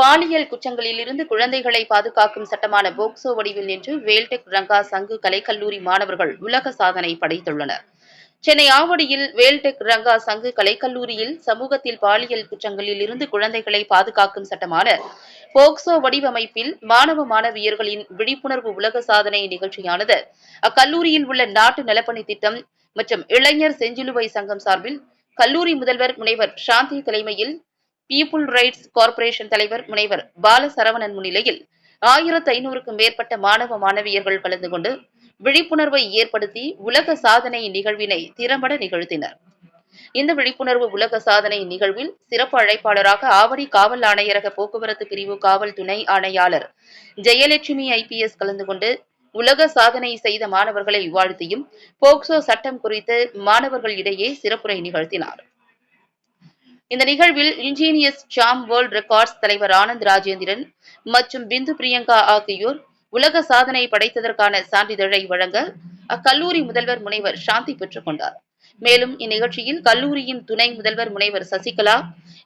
பாலியல் குற்றங்களில் இருந்து குழந்தைகளை பாதுகாக்கும் சட்டமான போக்சோ வடிவில் நின்று வேல்டெக் ரங்கா சங்கு கலைக்கல்லூரி மாணவர்கள் உலக சாதனை படைத்துள்ளனர். சென்னை ஆவடியில் வேல்டெக் ரங்கா சங்கு கலைக்கல்லூரியில் சமூகத்தில் பாலியல் குற்றங்களில் இருந்து குழந்தைகளை பாதுகாக்கும் சட்டமான போக்சோ வடிவமைப்பில் மாணவ மாணவியர்களின் விழிப்புணர்வு உலக சாதனை நிகழ்ச்சியானது. அக்கல்லூரியில் உள்ள நாட்டு நலப்பணி திட்டம் மற்றும் இளைஞர் செஞ்சிலுவை சங்கம் சார்பில் கல்லூரி முதல்வர் முனைவர் சாந்தி தலைமையில் பீப்புள் ரைட்ஸ் கார்பரேஷன் தலைவர் முனைவர் பாலசரவணன் முன்னிலையில் ஆயிரத்து ஐநூறுக்கும் மேற்பட்ட மாணவ மாணவியர்கள் கலந்து கொண்டு விழிப்புணர்வை ஏற்படுத்தி உலக சாதனை நிகழ்வினை திறம்பட நிகழ்த்தினர். இந்த விழிப்புணர்வு உலக சாதனை நிகழ்வில் சிறப்பு அழைப்பாளராக ஆவடி காவல் ஆணையரக போக்குவரத்து பிரிவு காவல் துணை ஆணையாளர் ஜெயலட்சுமி ஐபிஎஸ் கலந்து கொண்டு உலக சாதனை செய்த மாணவர்களை வாழ்த்தியும் போக்சோ சட்டம் குறித்து மாணவர்கள் இடையே சிறப்புரை நிகழ்த்தினார். இந்த நிகழ்வில் இன்ஜீனியஸ் ஜாம் வேர்ல்ட் ரெக்கார்ட்ஸ் தலைவர் ஆனந்த் ராஜேந்திரன் மற்றும் பிந்து பிரியங்கா ஆகியோர் உலக சாதனை படைத்ததற்கான சான்றிதழை வழங்க அக்கல்லூரி முதல்வர் முனைவர் சாந்தி பெற்றுக் கொண்டார். மேலும் இந்நிகழ்ச்சியில் கல்லூரியின் துணை முதல்வர் முனைவர் சசிகலா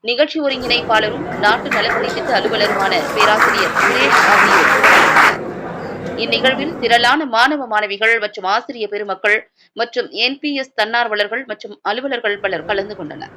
நிகழ்ச்சி ஒருங்கிணைப்பாளரும் நாட்டு நலப்பணி திட்ட அலுவலருமான பேராசிரியர் சுரேஷ் ஆகியோர் இந்நிகழ்வில் திரளான மாணவ மாணவிகள் மற்றும் ஆசிரிய பெருமக்கள் மற்றும் என்பிஎஸ் தன்னார்வலர்கள் மற்றும் அலுவலர்கள் பலர் கலந்து கொண்டனர்.